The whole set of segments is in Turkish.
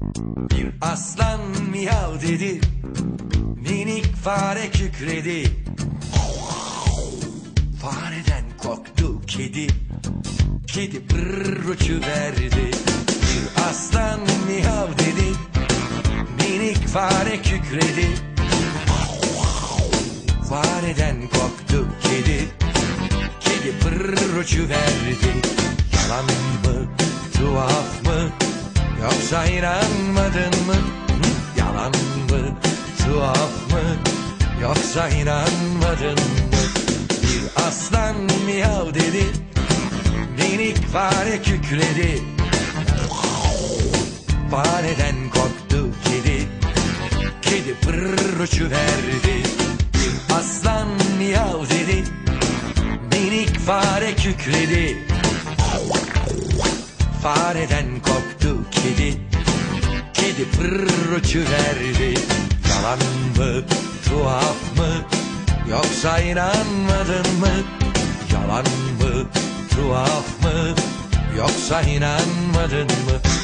Bir aslan miyav dedi Minik fare kükredi. Fareden korktu kedi Kedi pırr uçuverdi. Bir aslan miyav dedi Minik fare kükredi. Fareden korktu kedi Kedi pırr uçuverdi. Yalan mı tuhaf mı Yoksa inanmadın mı? Yalan mı? Tuhaf mı? Yoksa inanmadın mı? Bir aslan miyav dedi. Minik fare kükredi. Fareden korktu kedi. Kedi pırr uçuverdi Bir aslan miyav dedi. Minik fare kükredi Fareden korktu kedi. Kedi pırr uçuverdi. Yalan mı tuhaf mı Yoksa inanmadın mı? Yalan mı tuhaf mı Yoksa inanmadın mı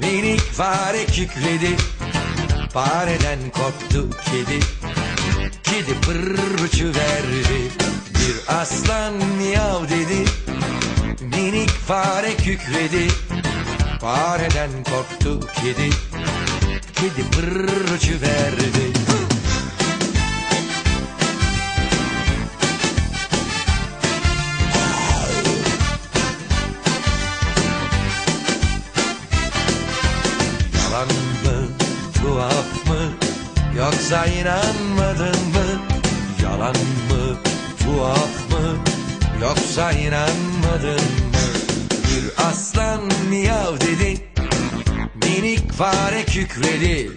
Minik fare kükredi Fareden korktu kedi. Kedi pırr uçuverdi Bir aslan miyav dedi. Minik fare kükredi Fareden korktu kedi. Kedi pırr uçuverdi yoksa inanmadın mı? Yalan mı, tuhaf mı, yoksa inanmadın mı? Bir aslan miyav dedi, minik fare kükredi.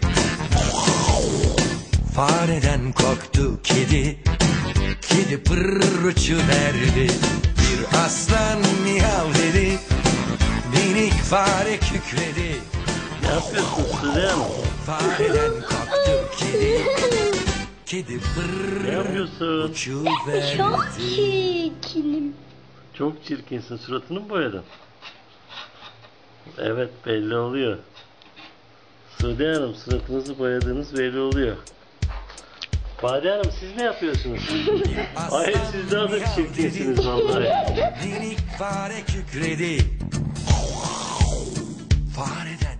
Fareden korktu kedi, kedi pırr uçuverdi. Bir aslan miyav dedi, minik fare kükredi. Ne yapıyorsun Hanım? Fareden korktu kedi Kedi pırr Ne yapıyorsun? uçuverdi Çok çirkinim. Çok çirkinsin. Suratını mı boyadın? Evet belli oluyor. Sude Hanım suratınızı boyadığınız belli oluyor. Bade Hanım siz ne yapıyorsunuz? Ay siz daha da çirkinsiniz vallahi. Minik fare kükredi Fareden